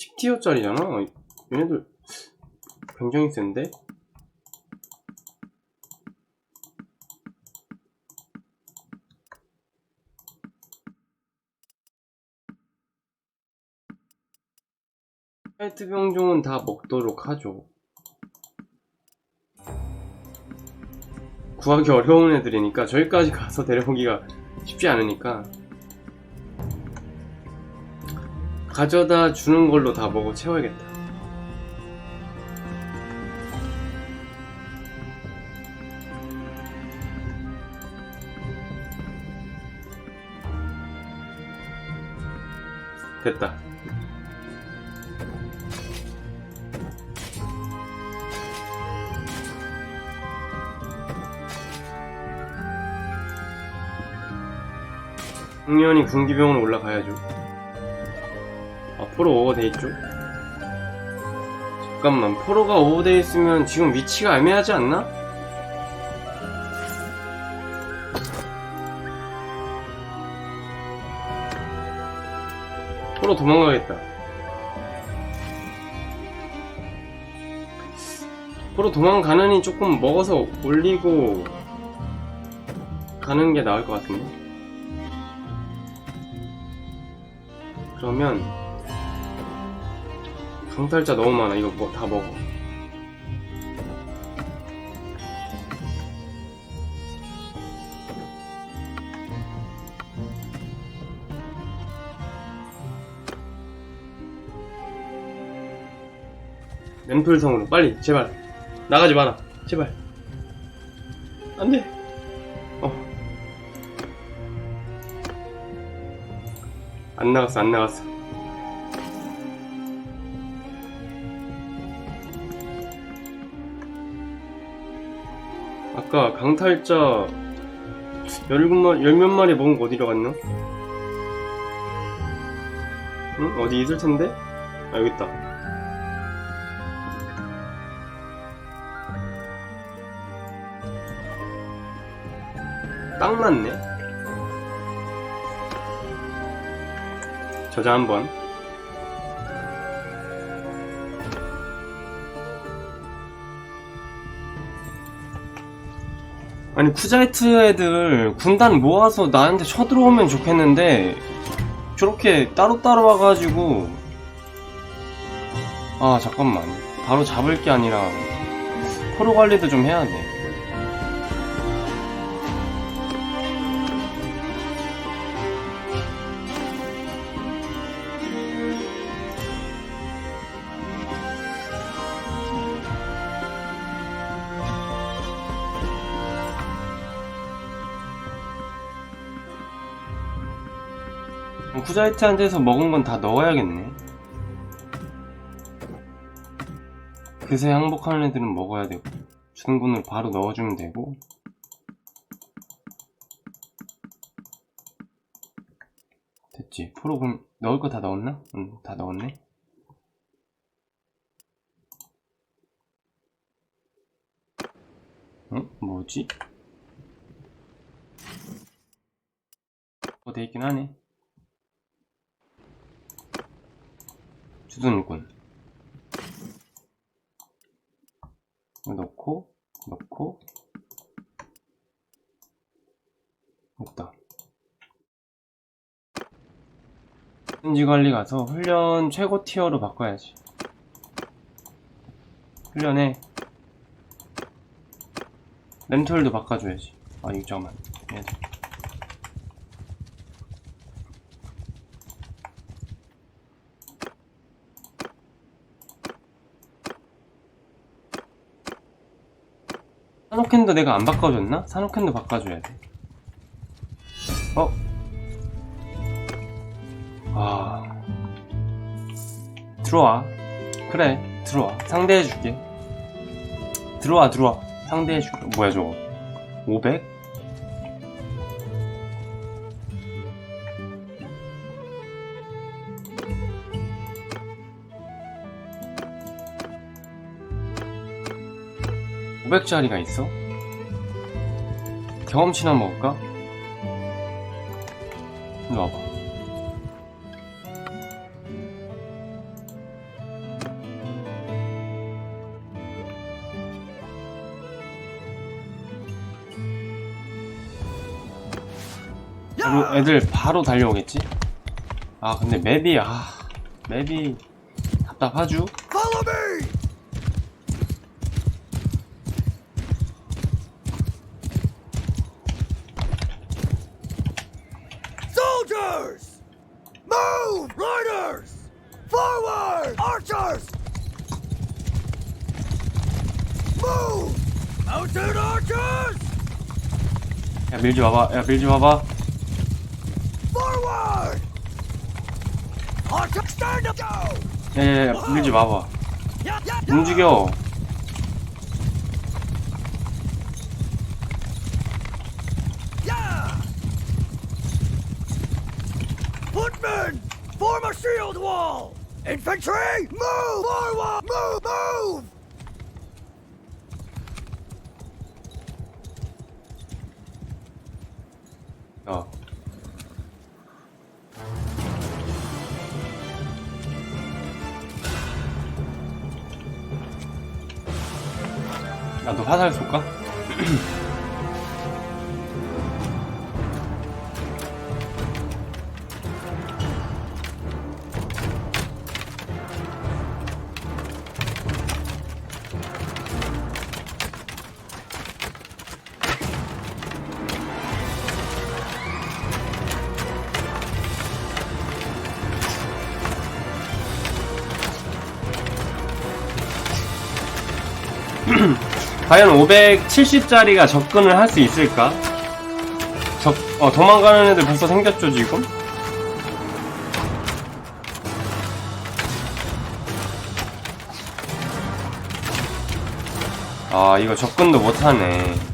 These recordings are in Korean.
10티어짜리잖아. 얘네들 굉장히 센데? 화이트 병종은 다 먹도록 하죠. 구하기 어려운 애들이니까 저기까지 가서 데려오기가 쉽지 않으니까 가져다 주는 걸로 다 먹어 채워야겠다. 됐다. 당연히 군기병으로 올라가야죠. 아, 포로 오버돼 있죠? 잠깐만, 포로가 오버돼 있으면 지금 위치가 애매하지 않나? 포로 도망가겠다. 포로 도망가느니 조금 먹어서 올리고 가는 게 나을 것 같은데? 그러면 강탈자 너무 많아. 이거 뭐 다 먹어. 램플성으로. 빨리 제발. 나가지 마라. 제발. 안돼. 어. 안 나갔어 안 나갔어 아까 강탈자 열몇 열몇 마리 먹은 거 어디로 갔나? 응? 어디 있을 텐데? 아 여기 있다. 딱 맞네. 저장 한번. 아니 쿠자이트 애들 군단 모아서 나한테 쳐들어오면 좋겠는데 저렇게 따로따로 와가지고. 아 잠깐만. 바로 잡을 게 아니라 포로 관리도 좀 해야 돼 쿠자이트한테서 먹은 건 다 넣어야겠네 그새 항복하는 애들은 먹어야 되고 주둔군을 바로 넣어주면 되고 됐지 프로그램 넣을 거 다 넣었나? 응다 넣었네 응? 뭐지? 어, 돼 있긴 하네 주둔군 넣고 넣고 됐다. 현지 관리 가서 훈련 최고 티어로 바꿔야지. 훈련에 렌톨도 바꿔줘야지. 아 이거 잠깐만. 해야 돼. 산호캔도 내가 안 바꿔줬나? 산호캔도 바꿔줘야 돼. 어? 아. 들어와. 그래, 들어와. 상대해줄게. 들어와, 들어와. 상대해줄게. 뭐야, 저거. 500? 오백짜리가 있어? 경험치나 먹을까? 이리 와봐 그리고 애들 바로 달려오겠지? 아 근데 맵이 아 맵이 답답하죠? 야 밀지 마봐 야 밀지 마봐 Forward! Archers stand up! Go! 야야야 밀지 마봐. 움직여! Footmen! Form a shield wall! Infantry! Move! Forward! Move! Move! 화살 쏠까? 과연 570짜리가 접근을 할 수 있을까? 적, 어, 도망가는 애들 벌써 생겼죠, 지금? 아, 이거 접근도 못하네.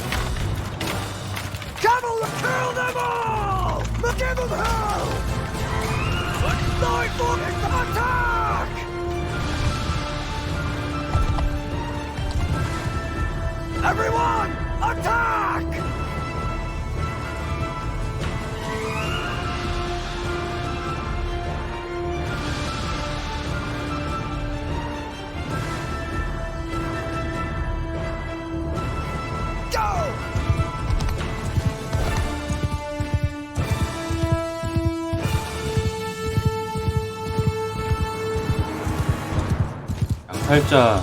약탈자.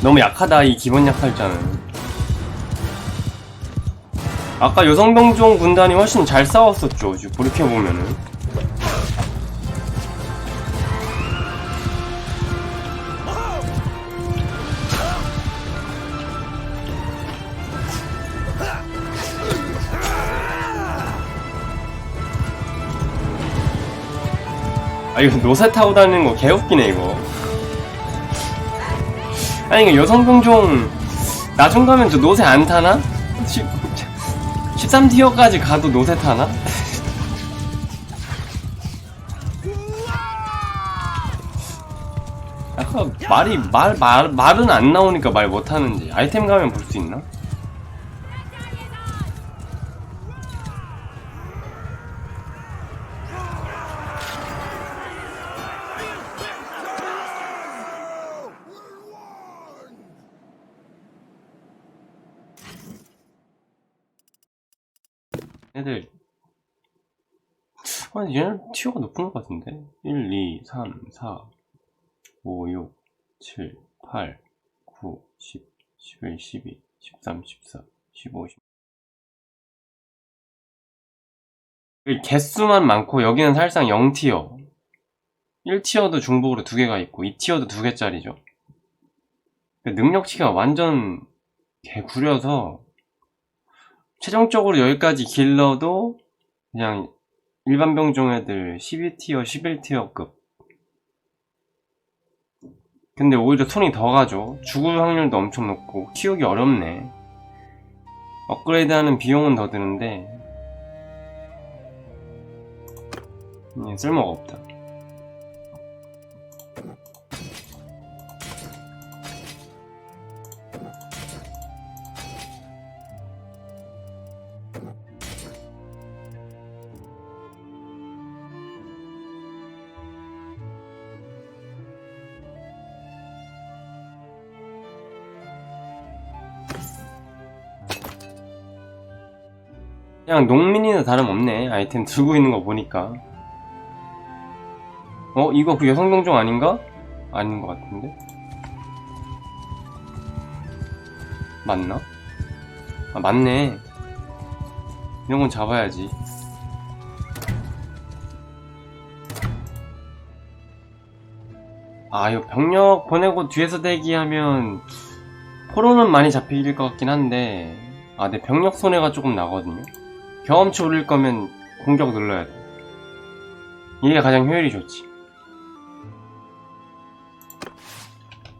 너무 약하다, 이 기본 약탈자는. 아까 여성병종 군단이 훨씬 잘 싸웠었죠, 지금 돌이켜보면은. 아, 이거 노새 타고 다니는 거 개웃기네, 이거. 아니, 이거 여성 병종, 나중 가면 저 노새 안 타나? 13티어까지 가도 노새 타나? 아까 말이, 말, 말, 말은 안 나오니까 말 못하는지. 아이템 가면 볼 수 있나? 애들 아니 얘네 티어가 높은 것 같은데? 1, 2, 3, 4 5, 6, 7, 8, 9, 10, 11, 12, 13, 14, 15, 16 여기 개수만 많고 여기는 사실상 0티어. 1티어도 중복으로 두 개가 있고 2티어도 두 개짜리죠. 능력치가 완전 개구려서 최종적으로 여기까지 길러도 그냥 일반 병종 애들 12티어, 11티어급. 근데 오히려 손이 더 가죠. 죽을 확률도 엄청 높고 키우기 어렵네. 업그레이드 하는 비용은 더 드는데 음, 쓸모가 없다. 그냥 농민이나 다름없네 아이템 들고 있는 거 보니까 어? 이거 그 여성병종 아닌가? 아닌 것 같은데 맞나? 아 맞네 이런 건 잡아야지 아 이거 병력 보내고 뒤에서 대기하면 포로는 많이 잡힐 것 같긴 한데 아 내 병력 손해가 조금 나거든요 경험치 올릴 거면 공격 눌러야 돼 이게 가장 효율이 좋지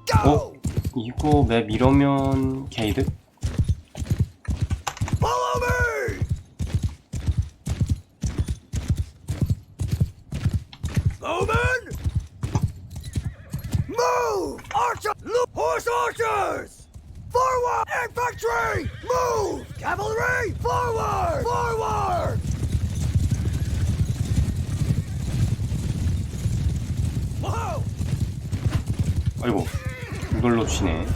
Go! 이거 맵 이러면 게이드? Archers! Forward! Infantry! Move! Cavalry! Forward! Forward! 아이고 이걸 놓치네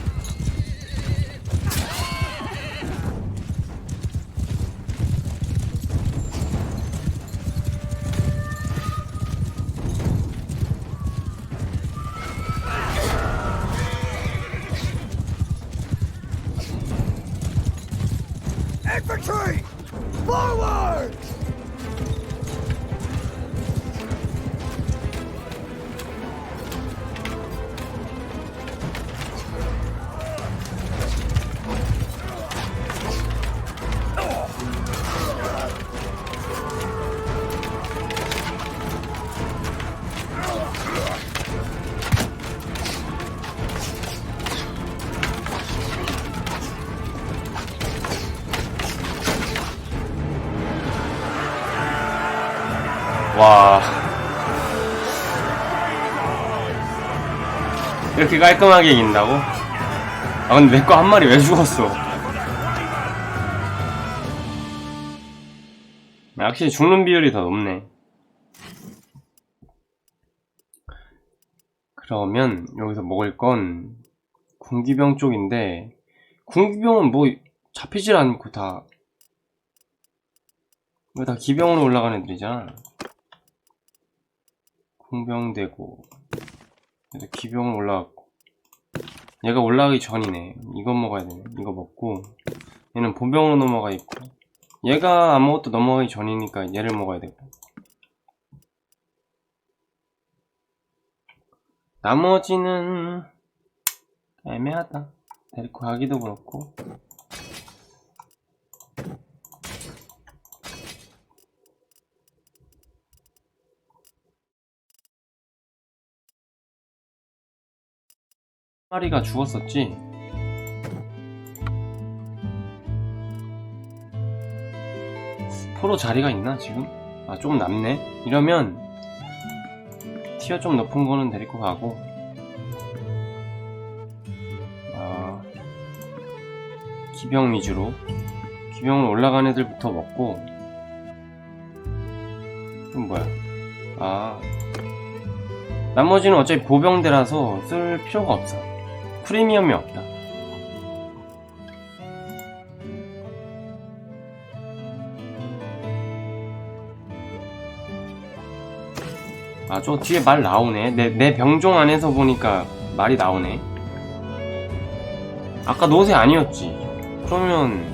와. 이렇게 깔끔하게 이긴다고? 아 근데 내 거 한 마리 왜 죽었어? 확실히 죽는 비율이 더 높네. 그러면 여기서 먹을 건 군기병 쪽인데 군기병은 뭐 잡히질 않고 다 이거 다 기병으로 올라가는 애들이잖아 공병되고 그래서 기병을 올라갔고 얘가 올라가기 전이네. 이거 먹어야 되네 이거 먹고 얘는 본병으로 넘어가 있고 얘가 아무것도 넘어가기 전이니까 얘를 먹어야 되고 나머지는 애매하다. 데리고 가기도 그렇고 마리가 죽었었지. 포로 자리가 있나 지금? 아 좀 남네. 이러면 티어 좀 높은 거는 데리고 가고. 아 기병 위주로 기병을 올라간 애들부터 먹고. 이건 뭐야? 아 나머지는 어차피 보병대라서 쓸 필요가 없어. 프리미엄이 없다. 아, 저 뒤에 말 나오네. 내, 내 병종 안에서 보니까 말이 나오네. 아까 노새 아니었지. 그러면,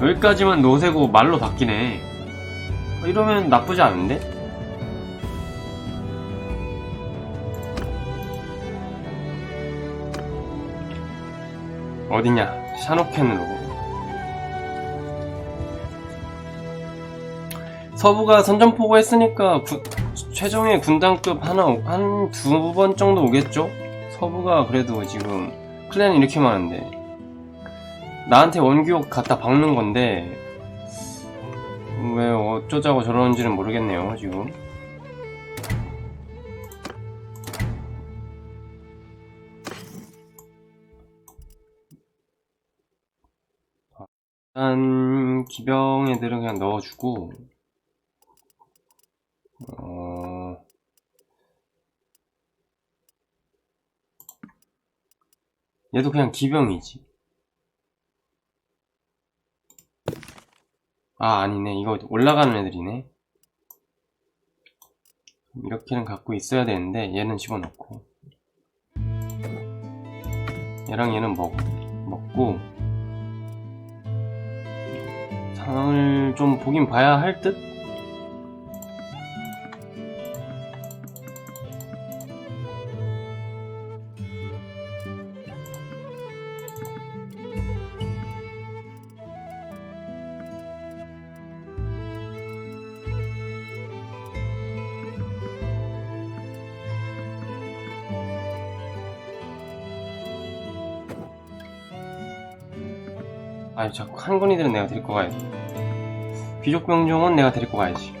여기까지만 노새고 말로 바뀌네. 이러면 나쁘지 않은데? 어디냐? 샤노캔으로. 서부가 선전포고 했으니까 구- 최종의 군단급 하나, 한 두 번 정도 오겠죠? 서부가 그래도 지금 클랜 이렇게 많은데. 나한테 원기옥 갖다 박는 건데, 왜 어쩌자고 저러는지는 모르겠네요, 지금. 일단 기병 애들은 그냥 넣어주고 어... 얘도 그냥 기병이지 아, 아니네. 이거 올라가는 애들이네. 이렇게는 갖고 있어야 되는데, 얘는 집어넣고. 얘랑 얘는 먹, 먹고. 상황을 좀 보긴 봐야 할 듯? 한건이들은 내가 데리고 가야지. 귀족 병종은 내가 데리고 가야지.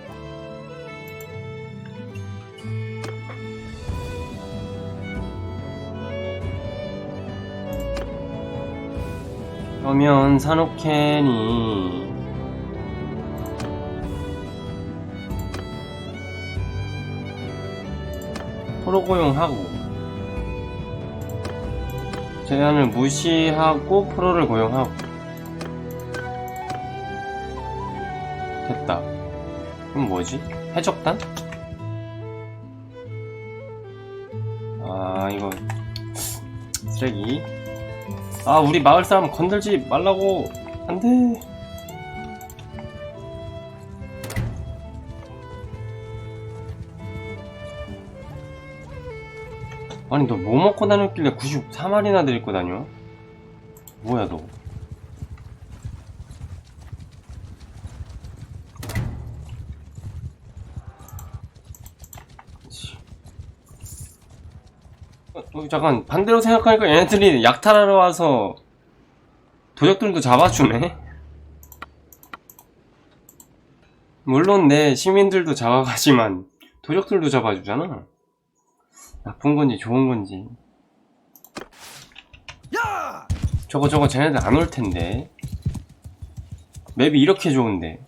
그러면 산호캔이 포로 고용하고 제한을 무시하고 프로를 고용하고 뭐지? 해적단? 아, 이거 쓰레기. 아, 우리 마을 사람 건들지 말라고. 안 돼. 아니, 너 뭐 먹고 다녔길래 94마리나 데리고 다녀? 뭐야, 너. 어, 어, 잠깐 반대로 생각하니까 얘네들이 약탈하러 와서 도적들도 잡아주네. 물론 내 시민들도 잡아가지만 도적들도 잡아주잖아. 나쁜 건지 좋은 건지. 야! 저거 저거 쟤네들 안 올 텐데. 맵이 이렇게 좋은데.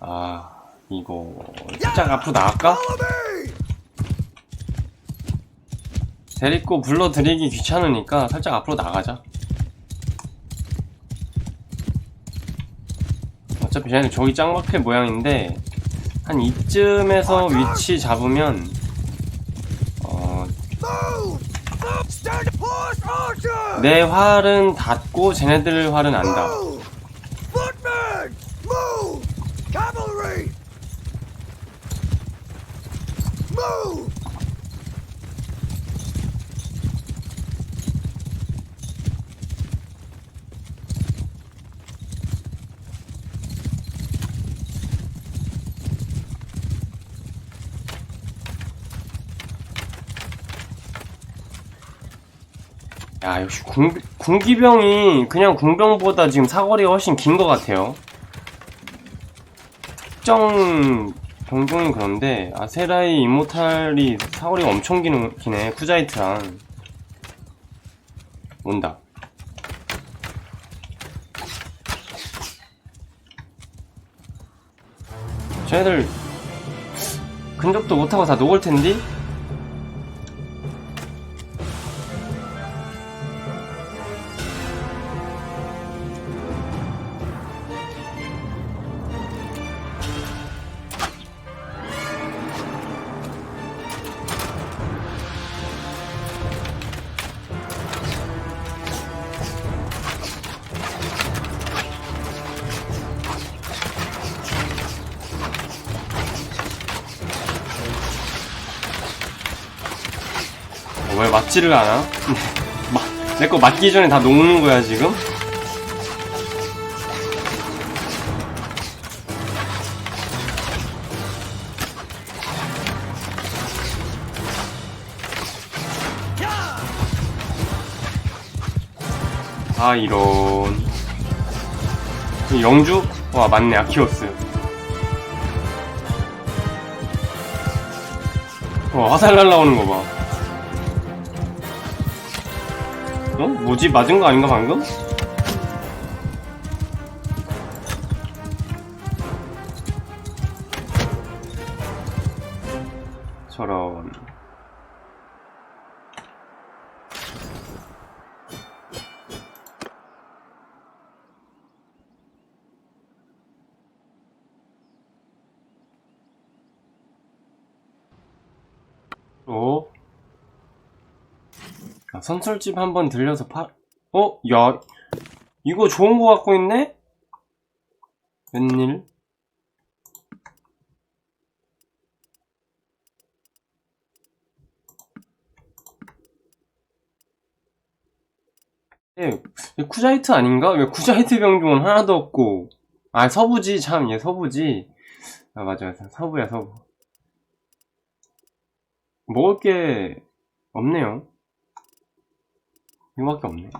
아 이거 살짝 앞으로 나갈까? 데리고 불러들이기 귀찮으니까 살짝 앞으로 나가자. 어차피 쟤네 저기 짱박힐 모양인데 한 이쯤에서 위치 잡으면 어, archer! 내 활은 닿고 쟤네들 활은 안 닿아. Move! Footmen! Move! Cavalry! Move! 야 역시 궁, 궁기병이 그냥 궁병보다 지금 사거리가 훨씬 긴 것 같아요. 특정 병종이 그런데 아 세라이 이모탈이 사거리가 엄청 기네 쿠자이트랑 온다. 쟤네들 근접도 못하고 다 녹을 텐데? 맞지를 않아? 내 거 맞기 전에 다 녹는 거야 지금? 아 이런 이 영주? 와 맞네 아키오스 와 화살 날라오는 거 봐 어? 뭐지? 맞은 거 아닌가 방금? 선술집 한번 들려서 파, 어? 야, 이거 좋은 거 갖고 있네? 웬일? 예, 얘 쿠자이트 아닌가? 왜 쿠자이트 병종은 하나도 없고. 아, 서부지, 참, 얘 서부지. 아, 맞아, 서부야, 서부. 먹을 게 없네요. 이거밖에 없네.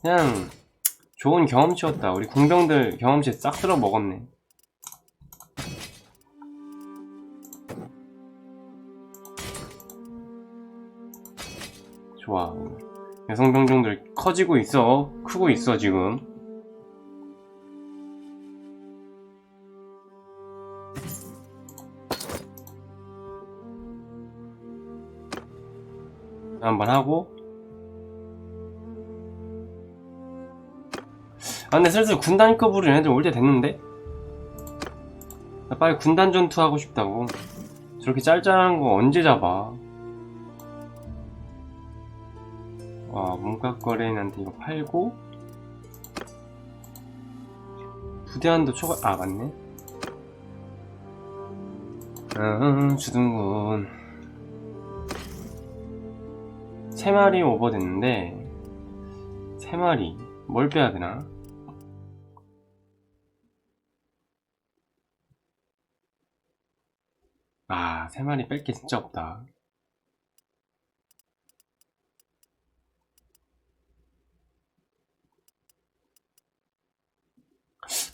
그냥 좋은 경험치였다. 우리 궁병들 경험치 싹 쓸어 먹었네. 좋아. 여성 병종들 커지고 있어. 크고 있어, 지금. 한번 하고 아 근데 슬슬 군단급으로 얘네들 올 때 됐는데? 나 빨리 군단 전투 하고 싶다고. 저렇게 짤짤한 거 언제 잡아? 와 문과거래인한테 이거 팔고? 부대한도 초과 아 맞네. 음 주둔군. 세 마리 오버 됐는데 세 마리. 뭘 빼야 되나? 아, 세 마리 뺄 게 진짜 없다.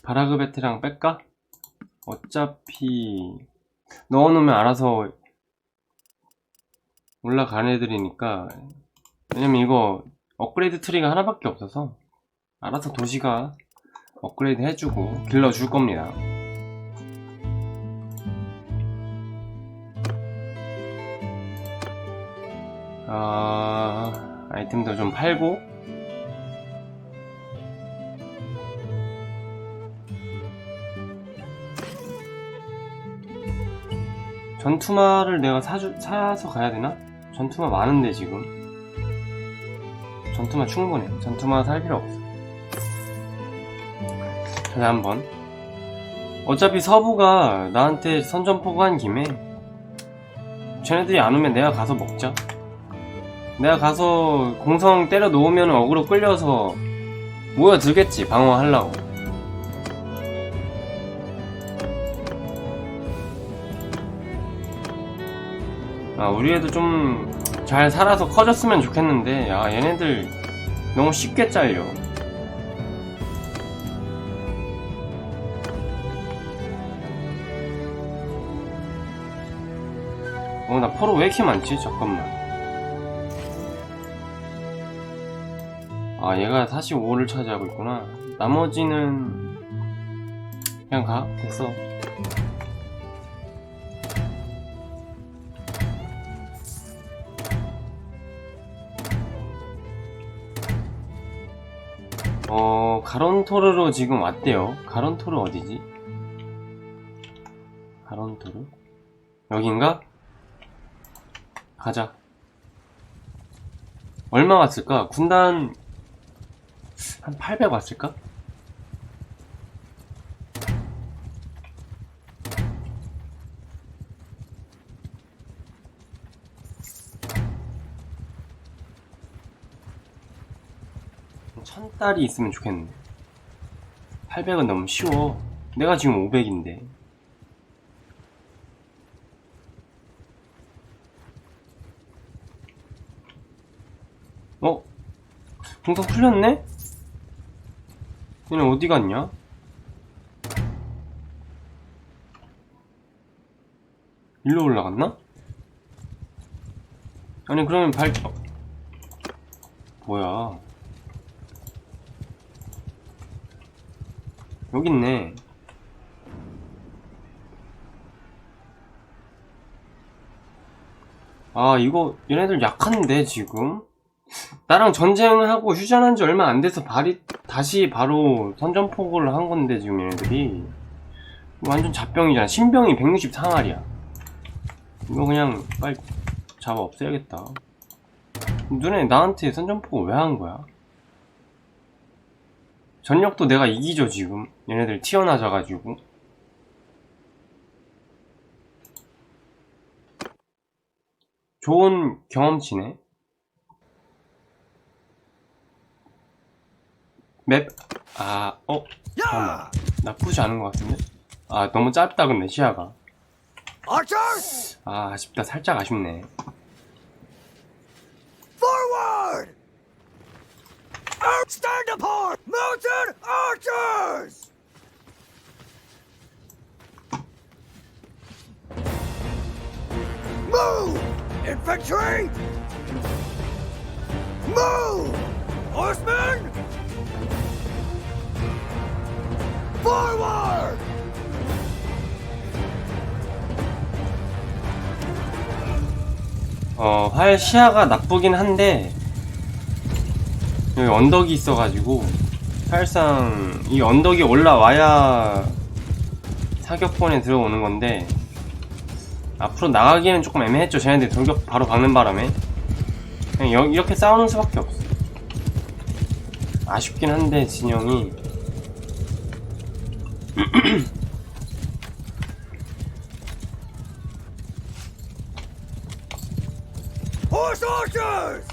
바라그 베테랑 뺄까? 어차피 넣어놓으면 알아서 올라간 애들이니까 왜냐면 이거 업그레이드 트리가 하나밖에 없어서 알아서 도시가 업그레이드 해주고 길러줄 겁니다 아 아이템도 좀 팔고. 전투마를 내가 사주, 사서 가야 되나? 전투마 많은데 지금. 전투마 충분해. 전투마 살 필요 없어. 자네 한번. 어차피 서부가 나한테 선전포고 한 김에 쟤네들이 안 오면 내가 가서 먹자 내가 가서 공성 때려 놓으면 어그로 끌려서 모여들겠지 방어하려고. 아 우리 애도 좀 잘 살아서 커졌으면 좋겠는데 야 얘네들 너무 쉽게 잘려. 어나 포로 왜 이렇게 많지? 잠깐만 아 얘가 45를 차지하고 있구나 나머지는 그냥 가 됐어 어 가론토르로 지금 왔대요 가론토르 어디지? 가론토르? 여긴가? 가자 얼마 왔을까? 군단 한 800 왔을까? 천 달이 있으면 좋겠는데 800은 너무 쉬워 내가 지금 500인데 어? 공성 풀렸네? 얘는 어디 갔냐? 일로 올라갔나? 아니 그러면 발... 어. 뭐야 여기 있네 아 이거 얘네들 약한데 지금? 나랑 전쟁하고 휴전한 지 얼마 안 돼서 발이 다시 바로 선전포고를 한 건데 지금 얘네들이 완전 잡병이잖아 신병이 164마리야 이거 그냥 빨리 잡아 없애야겠다. 눈에 나한테 선전포고 왜 한 거야? 전력도 내가 이기죠, 지금. 얘네들 튀어나져가지고. 좋은 경험치네. 맵, 아, 어? 잠깐만. 나쁘지 않은 것 같은데? 아, 너무 짧다, 근데, 시야가. 아, 아쉽다. 살짝 아쉽네. Move! Infantry! Move! Horsemen! 어, 활 시야가 나쁘긴 한데, 여기 언덕이 있어가지고, 사실상 이 언덕이 올라와야 사격권에 들어오는 건데, 앞으로 나가기에는 조금 애매했죠. 쟤네들 돌격 바로 박는 바람에. 그냥 여- 이렇게 싸우는 수밖에 없어. 아쉽긴 한데, 진영이. Horse archers!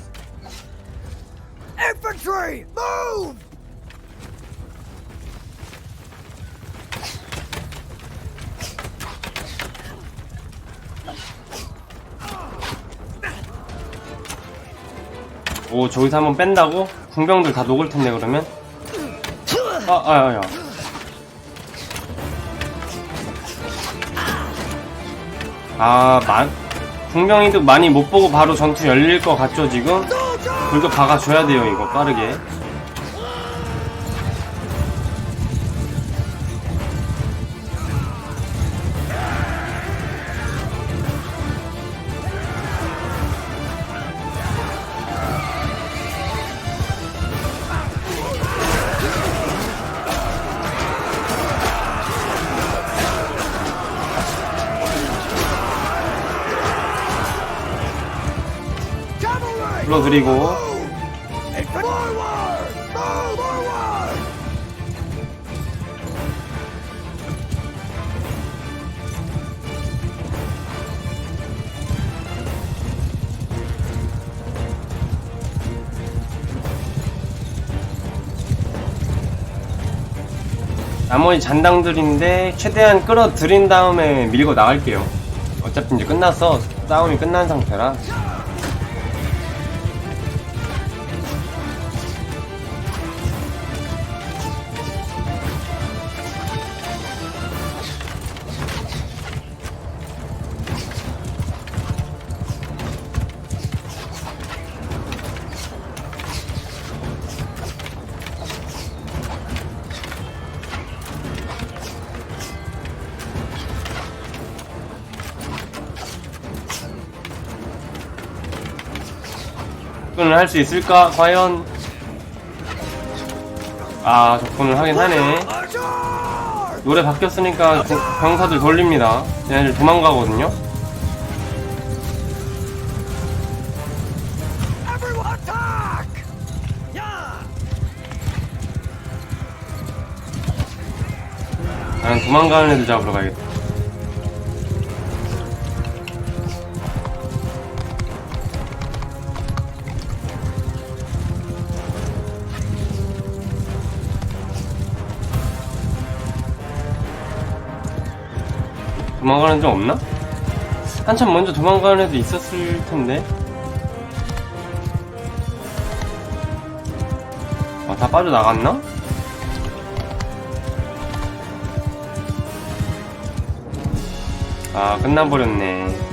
Infantry, move! 오, 저기서 한번 뺀다고? 궁병들 다 녹을 텐데, 그러면? 아, 아, 아, 야. 아, 만, 궁병이도 많이 못 보고 바로 전투 열릴 것 같죠, 지금? 불교 박아줘야 돼요, 이거, 빠르게. Forward! 나머지 잔당들인데, 최대한 끌어들인 다음에 밀고 나갈게요. 어차피 이제 끝났어. 싸움이 끝난 상태라. 할 수 있을까? 과연? 아, 접근을 하긴 하네. 노래 바뀌었으니까 고- 병사들 돌립니다. 얘네들 도망가거든요. 나는 도망가는 애들 잡으러 가야겠다. 도망가는 애 없나? 한참 먼저 도망가는 애도 있었을 텐데. 아, 다 빠져나갔나? 아, 끝나버렸네.